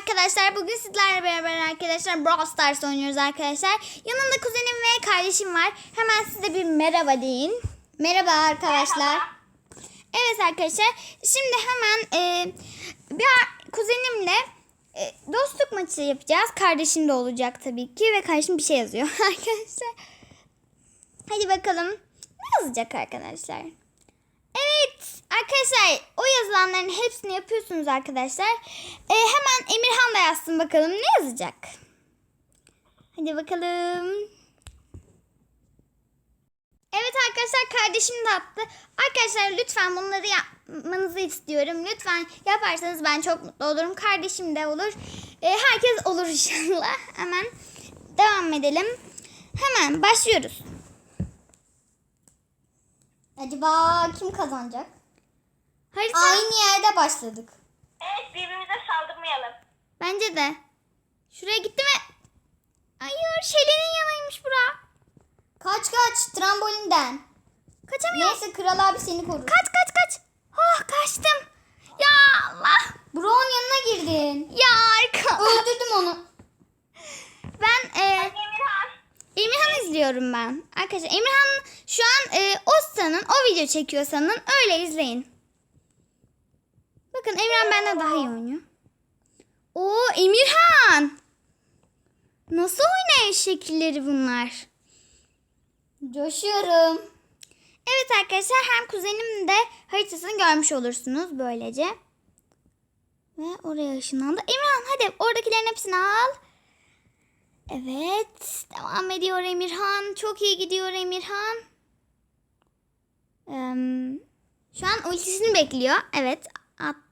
arkadaşlar. Bugün sizlerle beraber arkadaşlar Brawl Stars oynuyoruz arkadaşlar. Yanımda kuzenim ve kardeşim var. Hemen size bir merhaba deyin. Merhaba arkadaşlar. Evet arkadaşlar. Şimdi hemen e, bir kuzenimle e, dostluk maçı yapacağız. Kardeşim de olacak tabii ki ve kardeşim bir şey yazıyor arkadaşlar. Hadi bakalım. Ne yazacak arkadaşlar? Arkadaşlar o yazılanların hepsini yapıyorsunuz arkadaşlar. Ee, hemen Emirhan da yazsın bakalım ne yazacak. Hadi bakalım. Evet arkadaşlar kardeşim de attı. Arkadaşlar lütfen bunları yapmanızı istiyorum. Lütfen yaparsanız ben çok mutlu olurum. Kardeşim de olur. Ee, herkes olur inşallah. Hemen devam edelim. Hemen başlıyoruz. Acaba kim kazanacak? Harita Aynı yerde başladık. Evet birbirimize saldırmayalım. bence de. Şuraya gitti mi? Hayır Şeli'nin yanıymış bura. Kaç kaç trambolinden. Kaçamıyorum. Neyse kral abi seni korur. Kaç kaç kaç. Oh kaçtım. Ya Allah. Brown yanına girdin. Ya arka. Öldürdüm onu. Ben e, Emirhan. Emirhan izliyorum ben. Arkadaşlar Emirhan şu an e, o sanın o video çekiyor sanın öyle izleyin. Bakın Emirhan benden daha iyi oynuyor. Oo Emirhan. Nasıl oynayış şekilleri bunlar? Coşuyorum. Evet arkadaşlar hem kuzenim de haritasını görmüş olursunuz böylece. Ve oraya ışınlandı. Emirhan hadi oradakilerin hepsini al. Evet devam ediyor Emirhan. Çok iyi gidiyor Emirhan. Em, şu an ultisini bekliyor. Evet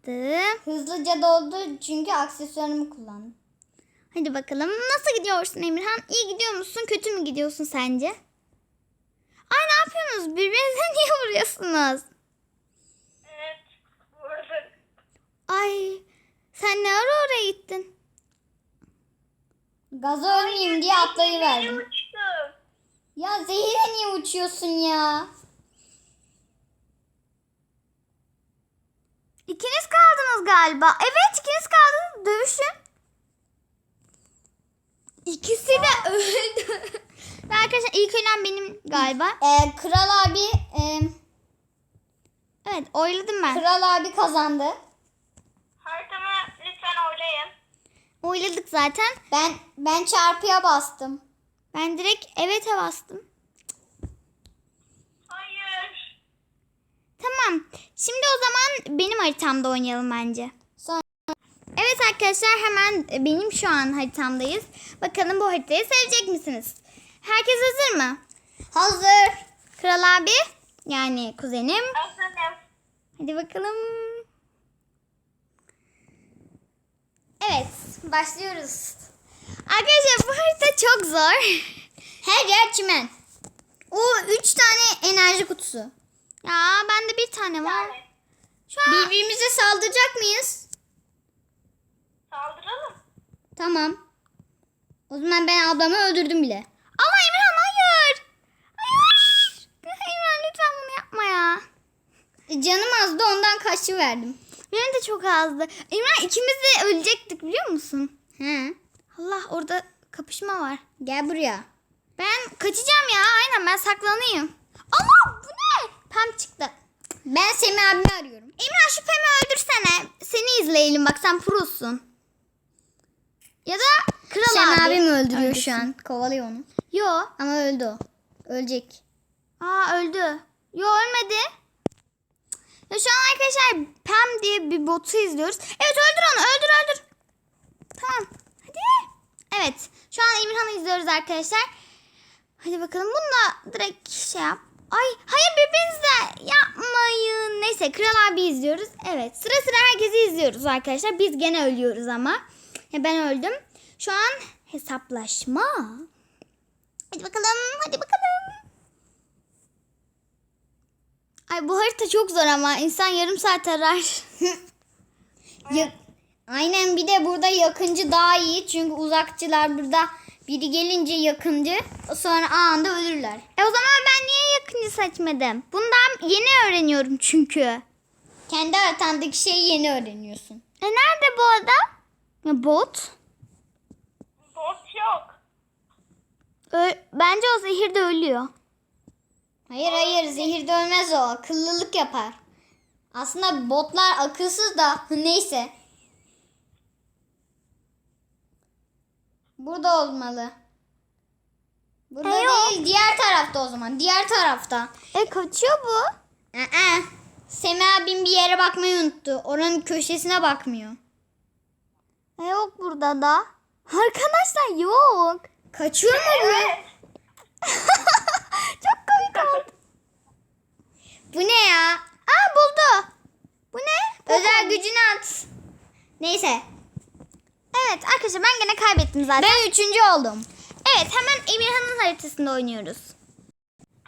attı. Hızlıca doldu çünkü aksesuarımı kullandım. Hadi bakalım nasıl gidiyorsun Emirhan? İyi gidiyor musun? Kötü mü gidiyorsun sence? Ay ne yapıyorsunuz? Birbirinize niye vuruyorsunuz? Evet. Vurduk. Ay sen ne ara oraya gittin? Gaza ölmeyeyim diye atlayıverdim. Ya Zehire niye uçuyorsun ya? İkiniz galiba. Evet ikiniz kaldınız. Dövüşün. İkisi de öldü. Arkadaşlar ilk ölen benim galiba. Ee, kral abi e, Evet oyladım ben. kral abi kazandı. Haritamı lütfen oylayın. Oyladık zaten. Ben ben çarpıya bastım. Ben direkt evet'e bastım. Hayır. Tamam. Şimdi o zaman benim haritamda oynayalım bence. Sonra Evet arkadaşlar hemen benim şu an haritamdayız. Bakalım bu haritayı sevecek misiniz? Herkes hazır mı? hazır. Kral abi yani kuzenim. Hazırım. Hadi bakalım. Evet başlıyoruz. Arkadaşlar bu harita çok zor. Her yer çimen. O üç tane enerji kutusu. Ya bende bir tane var. Şu an Birbirimize saldıracak mıyız? Saldıralım. Tamam. O zaman ben ablamı öldürdüm bile. Ama Emirhan hayır. Hayır. Emirhan lütfen bunu yapma ya. E, Canım azdı ondan kaçı verdim. Benim de çok azdı. Emirhan ikimiz de ölecektik biliyor musun? He. Allah orada kapışma var. Gel buraya. Ben kaçacağım ya. Aynen ben saklanayım. Ama Pem çıktı. Ben Semih abimi arıyorum. Emirhan şu Pem'i öldürsene. Seni izleyelim bak sen prosun. Ya da Kral Semih abi. abim öldürüyor öldürsün. şu an. Kovalıyor onu. Yo. Ama öldü o. Ölecek. Aa öldü. Yo ölmedi. Ya şu an arkadaşlar Pem diye bir botu izliyoruz. Evet öldür onu öldür öldür. Tamam. Hadi. Evet. Şu an Emirhan'ı izliyoruz arkadaşlar. Hadi bakalım bunu da direkt şey yap. Ay hayır birbirinizle yapmayın. Neyse Kral abi izliyoruz. Evet sıra sıra herkesi izliyoruz arkadaşlar. Biz gene ölüyoruz ama. Ben öldüm. Şu an hesaplaşma. Hadi bakalım hadi bakalım. Ay bu harita çok zor ama insan yarım saat arar. Ya- Aynen bir de burada yakıncı daha iyi. Çünkü uzakçılar burada biri gelince yakıncı sonra anında ölürler. e o zaman ben yakıncı seçmedim? Bundan yeni öğreniyorum çünkü. Kendi haritandaki şeyi yeni öğreniyorsun. E nerede bu adam? Ya bot. Bot yok. Ö- Bence o zehirde ölüyor. Hayır hayır zehirde ölmez o. Akıllılık yapar. Aslında botlar akılsız da neyse. Burada olmalı. Burada E, yok. değil diğer tarafta o zaman. Diğer tarafta. E kaçıyor bu. Aa, Semih abim bir yere bakmayı unuttu. Oranın köşesine bakmıyor. E yok burada da. Arkadaşlar yok. Kaçıyor mu bu? Çok komik oldu. Bu ne ya? Aa buldu. Bu ne? Özel gücünü at. Neyse. Evet arkadaşlar ben gene kaybettim zaten. Ben üçüncü oldum. Evet hemen Emirhan'ın haritasında oynuyoruz.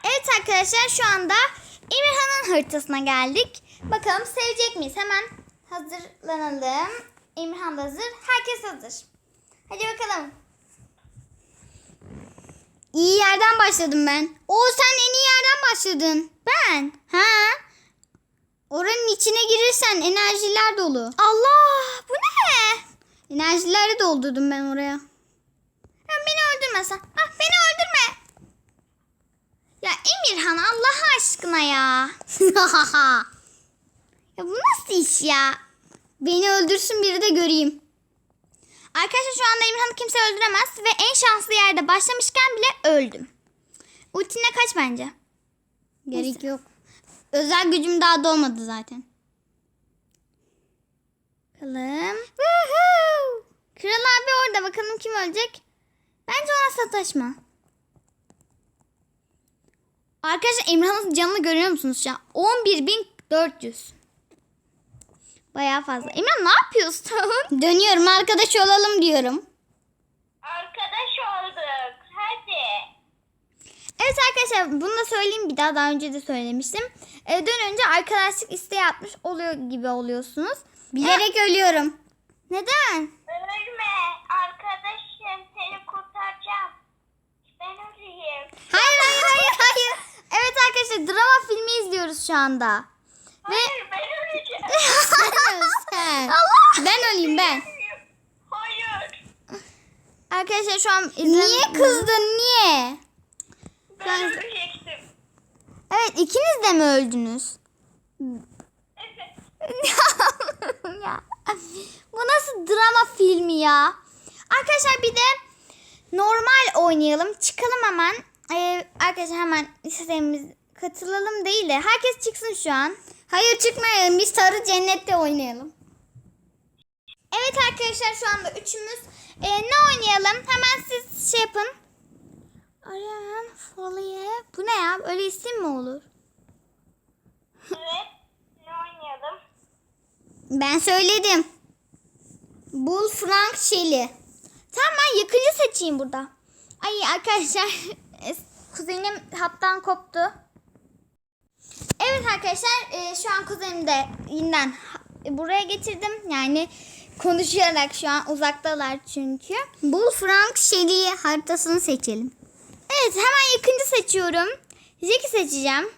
Evet arkadaşlar şu anda Emirhan'ın haritasına geldik. Bakalım sevecek miyiz? Hemen hazırlanalım. Emirhan da hazır. Herkes hazır. Hadi bakalım. İyi yerden başladım ben. O sen en iyi yerden başladın. Ben. Ha? Oranın içine girirsen enerjiler dolu. Allah bu ne? Enerjileri doldurdum ben oraya. Öldürmesen. Ah beni öldürme. Ya Emirhan Allah aşkına ya. Ya bu nasıl iş ya? Beni öldürsün biri de göreyim. Arkadaşlar şu anda Emirhan'ı kimse öldüremez ve en şanslı yerde başlamışken bile öldüm. Ultine kaç bence? Gerek yok. Özel gücüm daha dolmadı zaten. Bakalım. Kral abi orada bakalım kim ölecek? Bence ona sataşma. Arkadaşlar Emirhan'ın canını görüyor musunuz şu an? 11.400. Bayağı fazla. Emirhan ne yapıyorsun? Dönüyorum arkadaş olalım diyorum. Arkadaş olduk. Hadi. Evet arkadaşlar bunu da söyleyeyim bir daha daha önce de söylemiştim. E, dönünce arkadaşlık isteği atmış oluyor gibi oluyorsunuz. Bilerek ölüyorum. Neden? Ölme. Arkadaşım seni kurtaracağım. Ben öleyim. Hayır hayır hayır hayır. Evet arkadaşlar drama izliyoruz şu anda. Hayır ben öleceğim. Sen. Allah! Ben öleyim ben. Hayır. Arkadaşlar şu an Niye kızdın niye? Ben Ben- ölecektim. Evet ikiniz de mi öldünüz? Evet. ya. Bu nasıl drama filmi ya? Arkadaşlar bir de normal oynayalım. Çıkalım hemen. Ee, arkadaşlar hemen istediğimiz katılalım değil de herkes çıksın şu an. Hayır çıkmayalım biz sarı cennette oynayalım. Evet arkadaşlar şu anda üçümüz. Ee, ne oynayalım? Hemen siz şey yapın. Arayan Folye. Bu ne ya? Öyle isim mi olur? Evet. Ne oynayalım? Ben söyledim. Bull Frank Shelly. Tamam ben yakıncı seçeyim burada. Ay arkadaşlar kuzenim hattan koptu. Evet arkadaşlar e, şu an kuzenimi de yeniden buraya getirdim. Yani konuşarak şu an uzaktalar çünkü. Bull Frank Shelly haritasını seçelim. Evet hemen yakıncı seçiyorum. Jack'i seçeceğim.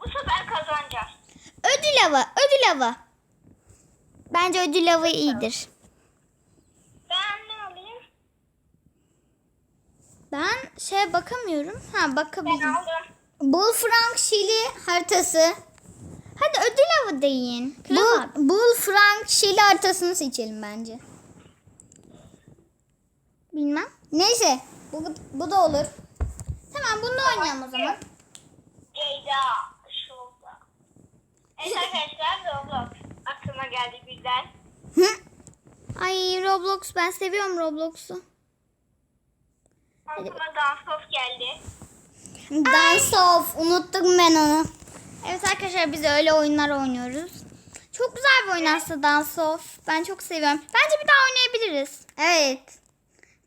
Bu sefer kazanacağız. Ödül avı, ödül avı. Bence ödül avı iyidir. Ben ne alayım? Ben şeye bakamıyorum. Ha Ben bakabilirim. aldım. Bull Frank Shelly haritası. Hadi ödül avı deyin. Abi. Bull Frank Shelly haritasını seçelim bence. Bilmem. Neyse bu, bu da olur. Tamam bunu da oynayalım o zaman. Ceyda. Şurada. Evet arkadaşlar Roblox. Aklıma geldi birden. Hı? Ay Roblox ben seviyorum Roblox'u. Aklıma Dansof geldi. Dance Off. Unuttum ben onu. Evet arkadaşlar biz öyle oyunlar oynuyoruz. Çok güzel bir oyun aslında Dance Off. Ben çok seviyorum. Bence bir daha oynayabiliriz. Evet.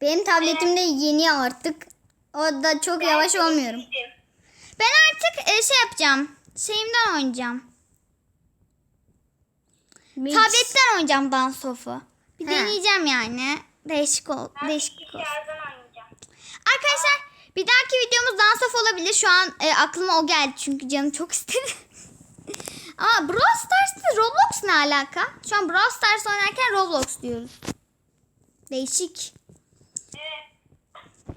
Benim tabletimde yeni artık. O da çok yavaş olmuyorum. Ben artık e, şey yapacağım. Şeyimden oynayacağım. Hiç- Tabletten oynayacağım Dance Off'u. Bir Ha. deneyeceğim yani. Değişik ol, Ben değişik olsun. Arkadaşlar bir dahaki videomuz Dance Off olabilir. Şu an e, aklıma o geldi çünkü canım çok istedi. Ama Brawl Stars'ta Roblox ne alaka? Şu an Brawl Stars oynarken Roblox diyoruz. Değişik.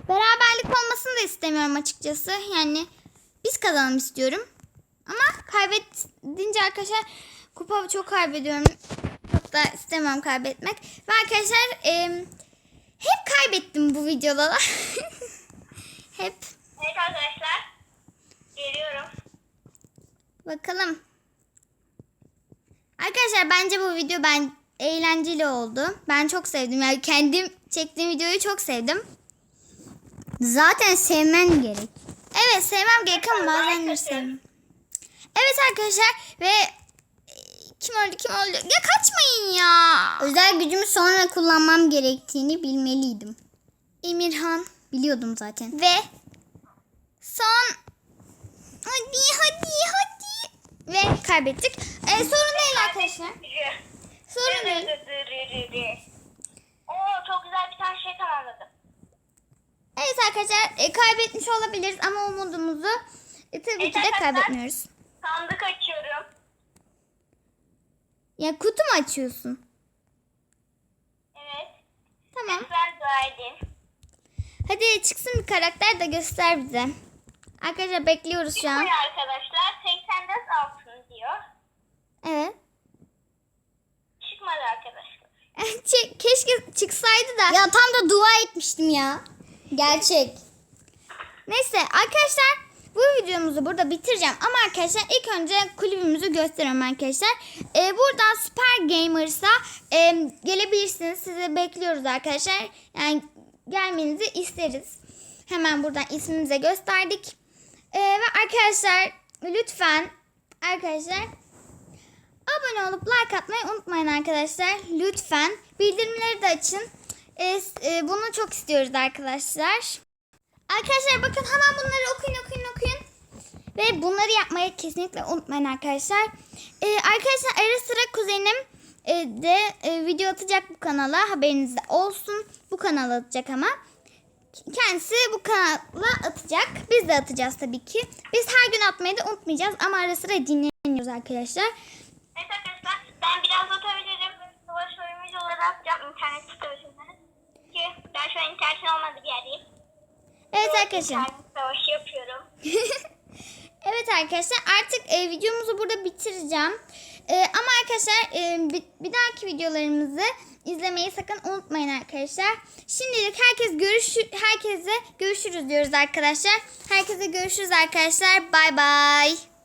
Beraberlik olmasını da istemiyorum açıkçası. Yani biz kazanalım istiyorum. Ama kaybedince arkadaşlar kupa çok kaybediyorum. Çok da istemem kaybetmek. Ve arkadaşlar em, hep kaybettim bu videoda da. hep. Evet arkadaşlar. Geliyorum. Bakalım. Arkadaşlar bence bu video ben eğlenceli oldu. Ben çok sevdim. Yani kendim çektiğim videoyu çok sevdim. Zaten sevmen gerek. Evet sevmem gerek ama bazen de sevmem. Evet arkadaşlar ve e, kim öldü kim öldü? Ya kaçmayın ya. Özel gücümü sonra kullanmam gerektiğini bilmeliydim. Emirhan Biliyordum zaten. ve son hadi hadi hadi ve kaybettik. E, sorun değil arkadaşlar. Sorun değil. Oo çok güzel bir tane şey tamamladım. Evet arkadaşlar e, kaybetmiş olabiliriz ama umudumuzu e, tabii ki de kaybetmiyoruz. Sandık açıyorum. Ya kutu mu açıyorsun? Evet. Tamam. Lütfen dua edin. Hadi çıksın bir karakter de göster bize. Arkadaşlar bekliyoruz şu an. Arkadaşlar. 84 altın diyor. Evet. Çıkmadı arkadaşlar. Çe- Keşke çıksaydı da. Ya tam da dua etmiştim ya. Gerçek. Neyse arkadaşlar bu videomuzu burada bitireceğim. Ama arkadaşlar ilk önce kulübümüzü gösteriyorum arkadaşlar. Ee, buradan Super Gamers'a e, gelebilirsiniz. Sizi bekliyoruz arkadaşlar. Yani gelmenizi isteriz. Hemen buradan ismimize gösterdik. Ee, ve arkadaşlar lütfen arkadaşlar abone olup like atmayı unutmayın arkadaşlar. Lütfen bildirimleri de açın. Ee, e, bunu çok istiyoruz arkadaşlar. Arkadaşlar bakın hemen bunları okuyun okuyun okuyun. Ve bunları yapmayı kesinlikle unutmayın arkadaşlar. Ee, arkadaşlar ara sıra kuzenim de e, video atacak bu kanala haberinizde olsun. Bu kanala atacak ama. Kendisi bu kanala atacak. Biz de atacağız tabii ki. Biz her gün atmayı da unutmayacağız ama ara sıra dinleniyoruz arkadaşlar. Evet arkadaşlar ben biraz atabilirim. Savaş oyun videoları atacağım internet sitesinden. Ki ben şu an internetin olmadığı bir yerdeyim. Evet arkadaşlar. İnternet savaşı yapıyorum. evet arkadaşlar artık e, videomuzu burada bitireceğim. E, ama arkadaşlar e, bir, bir dahaki videolarımızı izlemeyi sakın unutmayın arkadaşlar. Şimdilik herkes görüş herkese görüşürüz diyoruz arkadaşlar. Herkese görüşürüz arkadaşlar. Bay bay.